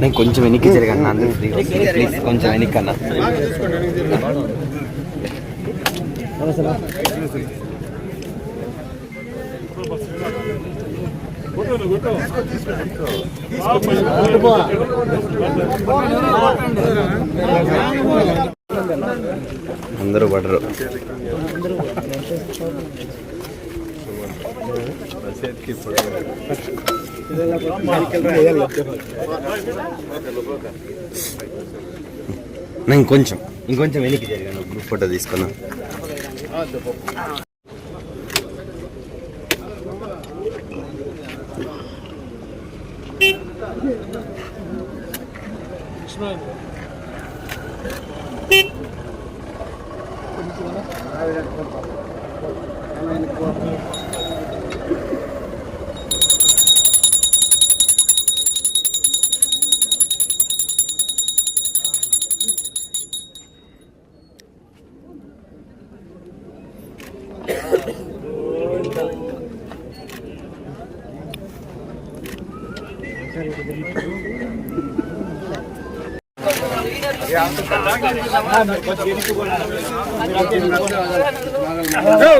నేను కొంచెం వెనక్కి జరగండి అందరూ ఫ్రీ ప్లీజ్ కొంచెం వెనక్కి అన్న. అందరూ పడరు. నేను ఇంకొంచెం ఇంకొంచెం వెనక్కి జరిగాను గ్రూప్ ఫోటో తీసుకున్నా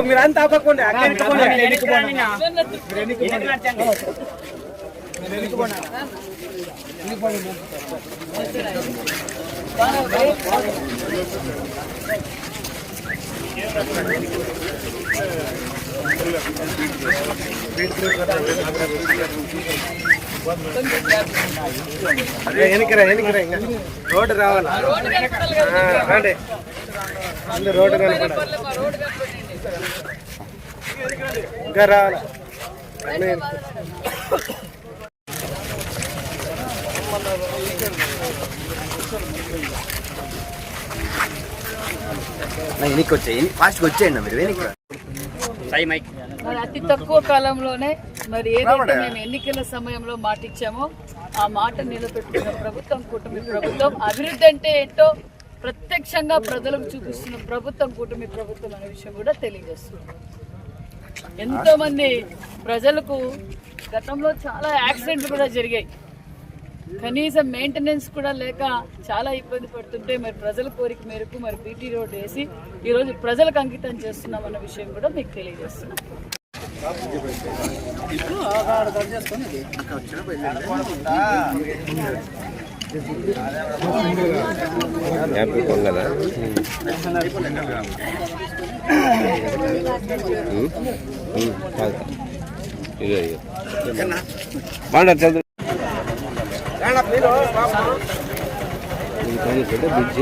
మీరంతా ఆపకండి అక్కడ ఎన్నుకోండి ఎన్నికరా ఇంకా. రోడ్డు రావాలా? రండి. అందరు రోడ్డు కనపడాలి. ఇంకా రావాలా? వెనక్కి వచ్చాయి ఫాస్ట్గా వచ్చేయండి మీరు వెనక్కి. మరి అతి తక్కువ కాలంలోనే మరి ఏదైతే మేము ఎన్నికల సమయంలో మాట ఇచ్చామో ఆ మాట నిలబెట్టుకున్న ప్రభుత్వం కూటమి ప్రభుత్వం అభివృద్ధి అంటే ఏంటో ప్రత్యక్షంగా ప్రజలకు చూపిస్తున్న ప్రభుత్వం కూటమి ప్రభుత్వం అనే విషయం కూడా తెలియజేస్తుంది. ఎంతో మంది ప్రజలకు గతంలో చాలా యాక్సిడెంట్లు కూడా జరిగాయి. కనీసం మెయింటెనెన్స్ కూడా లేక చాలా ఇబ్బంది పడుతుంటే మరి ప్రజల కోరిక మేరకు మరి బీటీ రోడ్ వేసి ఈరోజు ప్రజలకు అంకితం చేస్తున్నాం అన్న విషయం కూడా మీకు తెలియజేస్తున్నాం. యాపిల్ పొంగలా ఇదే ఇదో మాట్లాడు చదువు బ్రిడ్జ్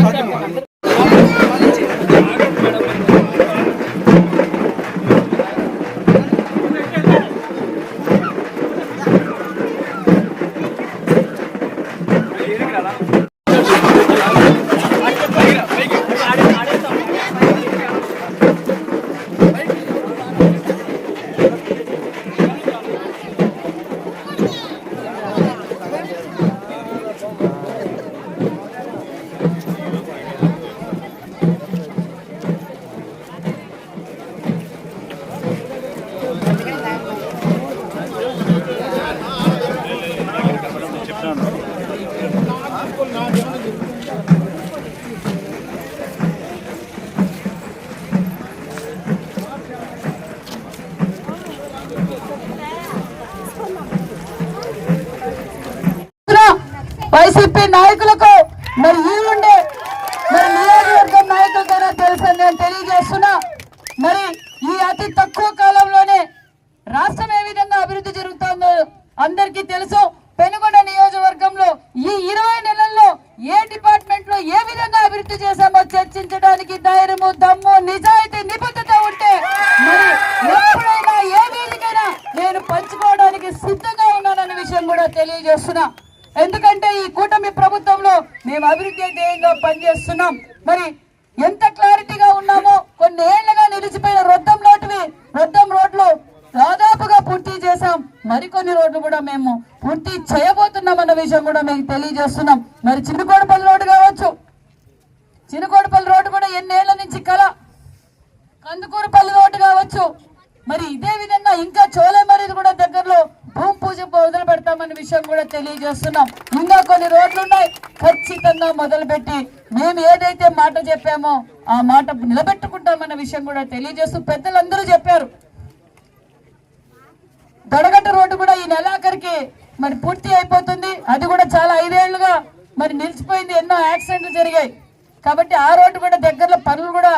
వైసీపీ నాయకులకు మరి ఈ ఉండే మరి నియోజకవర్గం నాయకులకైనా తెలుసని నేను తెలియజేస్తున్నా. మరి ఈ అతి తక్కువ కాలంలోనే రాష్ట్రం ఏ విధంగా అభివృద్ధి జరుగుతుందో అందరికీ తెలుసు. పెనుగొండ నియోజకవర్గంలో ఈ ఇరవై నెలల్లో ఏ డిపార్ట్మెంట్లో ఏ విధంగా అభివృద్ధి చేశామో చర్చించడానికి ధైర్యము దమ్ము నిజాయితీ నిబద్ధత ఉంటే మరి ఎప్పుడైనా ఏ వేదికైనా నేను పంచుకోవడానికి సిద్ధంగా ఉన్నానన్న విషయం కూడా తెలియజేస్తున్నా. ఎందుకంటే ఈ కూటమి ప్రభుత్వంలో మేము అభివృద్ధి ధ్యేయంగా పనిచేస్తున్నాం. మరి ఎంత క్లారిటీగా ఉన్నామో కొన్ని ఏళ్ళుగా నిలిచిపోయిన రొద్దం లోటువి రొద్దం రోడ్లు దాదాపుగా పూర్తి చేశాం. మరికొన్ని రోడ్లు కూడా మేము పూర్తి చేయబోతున్నాం అన్న విషయం కూడా మీకు తెలియజేస్తున్నాం. మరి చిన్నకోడపల్లి రోడ్డు కావచ్చు. చిన్నకోడపల్లి రోడ్డు కూడా ఎన్నేళ్ళ నుంచి కల. కందుకూరుపల్లి రోడ్డు కావచ్చు. మరి ఇదే విధంగా ఇంకా చోలేమరిది కూడా దగ్గరలో భూమి పూజ మొదలు పెడతామన్న విషయం కూడా తెలియజేస్తున్నాం. ఇంకా కొన్ని రోడ్లు ఉన్నాయి ఖచ్చితంగా మొదలుపెట్టి మేము ఏదైతే మాట చెప్పామో ఆ మాట నిలబెట్టుకుంటామన్న విషయం కూడా తెలియజేస్తూ పెద్దలందరూ చెప్పారు. దడగట్ట రోడ్డు కూడా ఈ నెలాఖరికి మరి పూర్తి అయిపోతుంది. అది కూడా చాలా ఐదేళ్ళుగా మరి నిలిచిపోయింది. ఎన్నో యాక్సిడెంట్లు జరిగాయి. కాబట్టి ఆ రోడ్డు కూడా దగ్గరలో పనులు కూడా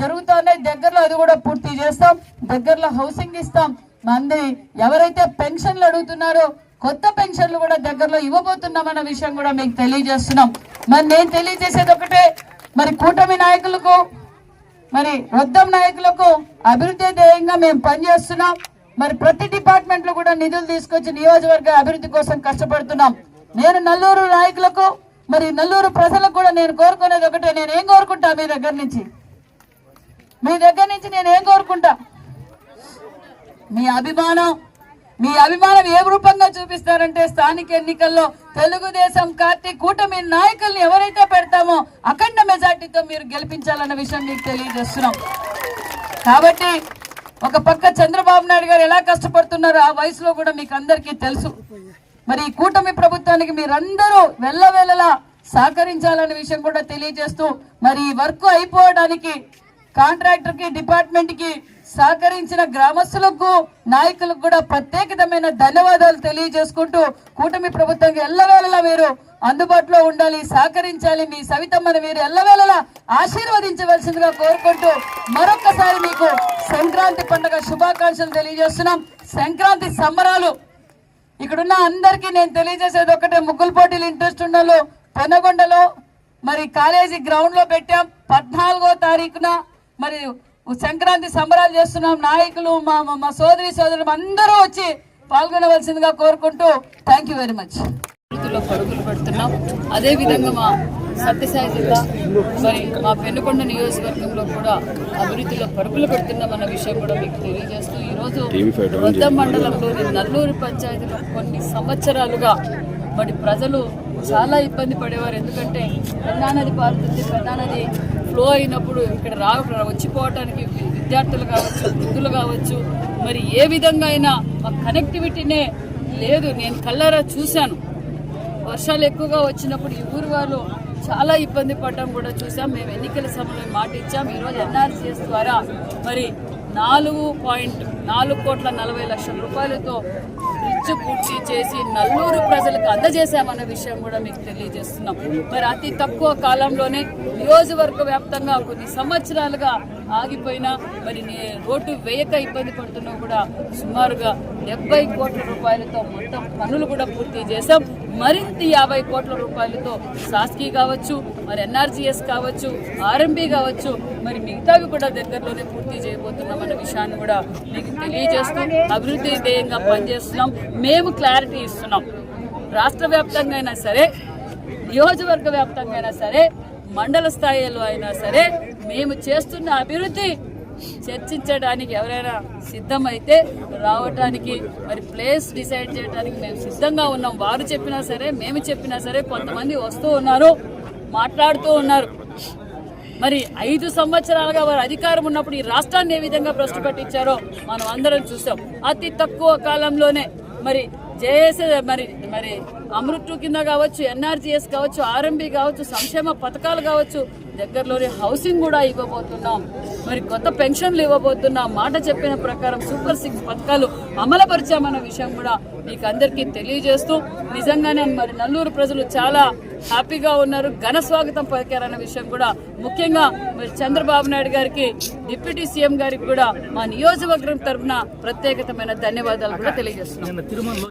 జరుగుతున్నాయి. దగ్గరలో అది కూడా పూర్తి చేస్తాం. దగ్గరలో హౌసింగ్ ఇస్తాం. మంది ఎవరైతే పెన్షన్లు అడుగుతున్నారో కొత్త పెన్షన్లు కూడా దగ్గరలో ఇవ్వబోతున్నామన్న విషయం కూడా మీకు తెలియజేస్తున్నాం. మరి నేను తెలియజేసేది ఒకటే మరి కూటమి నాయకులకు మరి వద్దం నాయకులకు అభివృద్ధి ధ్యేయంగా మేము పనిచేస్తున్నాం. మరి ప్రతి డిపార్ట్మెంట్లో కూడా నిధులు తీసుకొచ్చి నియోజకవర్గ అభివృద్ధి కోసం కష్టపడుతున్నాం. నేను నల్లూరు నాయకులకు మరి నల్లూరు ప్రజలకు కూడా నేను కోరుకునేది ఒకటే నేను ఏం కోరుకుంటా మీ దగ్గర నుంచి? మీ దగ్గర నుంచి నేను ఏం కోరుకుంటా? మీ అభిమానం మీ అభిమానం ఏ రూపంగా చూపిస్తారంటే స్థానిక ఎన్నికల్లో తెలుగుదేశం పార్టీ కూటమి నాయకుల్ని ఎవరైతే పెడతామో అఖండ మెజార్టీతో మీరు గెలిపించాలన్న విషయం మీకు తెలియజేస్తున్నాం. కాబట్టి ఒక పక్క చంద్రబాబు నాయుడు గారు ఎలా కష్టపడుతున్నారో ఆ వయసులో కూడా మీకు అందరికీ తెలుసు. మరి ఈ కూటమి ప్రభుత్వానికి మీరందరూ వెళ్ళవేళలా సహకరించాలనే విషయం కూడా తెలియజేస్తూ మరి ఈ వర్క్ అయిపోవడానికి కాంట్రాక్టర్కి డిపార్ట్మెంట్కి సహకరించిన గ్రామస్తులకు నాయకులకు కూడా ప్రత్యేకమైన ధన్యవాదాలు తెలియజేసుకుంటూ కూటమి ప్రభుత్వం ఎల్లవేళలా మీరు అందుబాటులో ఉండాలి సహకరించాలి. మీ సవితమ్మని మీరు ఎల్లవేళలా ఆశీర్వదించవలసిందిగా కోరుకుంటూ మరొక్కసారి మీకు సంక్రాంతి పండుగ శుభాకాంక్షలు తెలియజేస్తున్నాం. సంక్రాంతి సంబరాలు. ఇక్కడున్న అందరికీ నేను తెలియజేసేది ఒకటే ముగ్గులు పోటీలు ఇంట్రెస్ట్ ఉన్న పెనగొండలో మరి కాలేజీ గ్రౌండ్లో పెట్టాం. పద్నాలుగో తారీఖున మరి సంక్రాంతి సంబరాలు చేస్తున్నాం. నాయకులు మా మా- సోదరి సోదరులు అందరూ వచ్చి పాల్గొనవలసిందిగా కోరుకుంటూ థ్యాంక్ యూ వెరీ మచ్ అభివృద్ధిలో పరుగులు పెడుతున్నాం. అదే విధంగా మా సత్యసాయి జిల్లా మరి మా పెనుకొండ నియోజకవర్గంలో కూడా అభివృద్ధిలో పరుగులు పెడుతున్నాం అన్న విషయం కూడా మీకు తెలియజేస్తూ ఈరోజు వద్ద మండలంలోని నల్లూరు పంచాయతీలో కొన్ని సంవత్సరాలుగా మరి ప్రజలు చాలా ఇబ్బంది పడేవారు. ఎందుకంటే పెన్నా నది పారుతుంది నది ఫ్లో అయినప్పుడు ఇక్కడ రా వచ్చిపోవటానికి విద్యార్థులు కావచ్చు వృద్ధులు కావచ్చు మరి ఏ విధంగా అయినా మా కనెక్టివిటీనే లేదు. నేను కళ్ళారా చూశాను. వర్షాలు ఎక్కువగా వచ్చినప్పుడు ఈ ఊరు వాళ్ళు చాలా ఇబ్బంది పడడం కూడా చూసాం మేము ఎన్నికల సమయంలో మాట ఇచ్చాం. ఈరోజు ఎన్ఆర్సీఎస్ ద్వారా మరి నాలుగు పాయింట్ నాలుగు కోట్ల నలభై లక్షల రూపాయలతో బ్రిడ్జ్ పూర్తి చేసి నల్లూరు ప్రజలకు అందజేశామన్న విషయం కూడా మీకు తెలియజేస్తున్నాం. మరి అతి తక్కువ కాలంలోనే నియోజకవర్గ వ్యాప్తంగా కొన్ని సంవత్సరాలుగా ఆగిపోయినా మరి రోడ్డు వేయక ఇబ్బంది పడుతున్నా కూడా సుమారుగా డెబ్బై కోట్ల రూపాయలతో మొత్తం పనులు కూడా పూర్తి చేశాం. మరింత యాభై కోట్ల రూపాయలతో సాస్కీ కావచ్చు మరి ఎన్ఆర్జీఎస్ కావచ్చు ఆర్ఎంబీ కావచ్చు మరి మిగతావి కూడా దగ్గరలోనే పూర్తి చేయబోతున్నామన్న విషయాన్ని కూడా మీకు తెలియజేస్తూ అభివృద్ధి ధ్యేయంగా పనిచేస్తున్నాం. మేము క్లారిటీ ఇస్తున్నాం. రాష్ట్ర వ్యాప్తంగా అయినా సరే నియోజకవర్గ వ్యాప్తంగా అయినా సరే మండల స్థాయిలో అయినా సరే మేము చేస్తున్న అభివృద్ధి చర్చించడానికి ఎవరైనా సిద్ధమైతే రావటానికి మరి ప్లేస్ డిసైడ్ చేయడానికి మేము సిద్ధంగా ఉన్నాం. వారు చెప్పినా సరే మేము చెప్పినా సరే కొంతమంది వస్తూ ఉన్నారు మాట్లాడుతూ ఉన్నారు. మరి ఐదు సంవత్సరాలుగా వారు అధికారం ఉన్నప్పుడు ఈ రాష్ట్రాన్ని ఏ విధంగా భ్రష్టు పట్టించారో మనం అందరం చూసాం. అతి తక్కువ కాలంలోనే మరి జేఏసీ మరి మరి అమృత్ కింద కావచ్చు ఎన్ఆర్జీఎస్ కావచ్చు ఆర్ఎంబి కావచ్చు సంక్షేమ పథకాలు కావచ్చు దగ్గరలోనే హౌసింగ్ కూడా ఇవ్వబోతున్నాం. మరి కొత్త పెన్షన్లు ఇవ్వబోతున్నాం. మాట చెప్పిన ప్రకారం సూపర్ సిక్స్ పథకాలు అమలుపరిచామన్న విషయం కూడా మీకు అందరికీ తెలియజేస్తూ నిజంగానే మరి నల్లూరు ప్రజలు చాలా హ్యాపీగా ఉన్నారు ఘన స్వాగతం పలికారన్న విషయం కూడా ముఖ్యంగా మరి చంద్రబాబు నాయుడు గారికి డిప్యూటీ సీఎం గారికి కూడా మా నియోజకవర్గం తరఫున ప్రత్యేకతమైన ధన్యవాదాలు కూడా తెలియజేస్తున్నాం.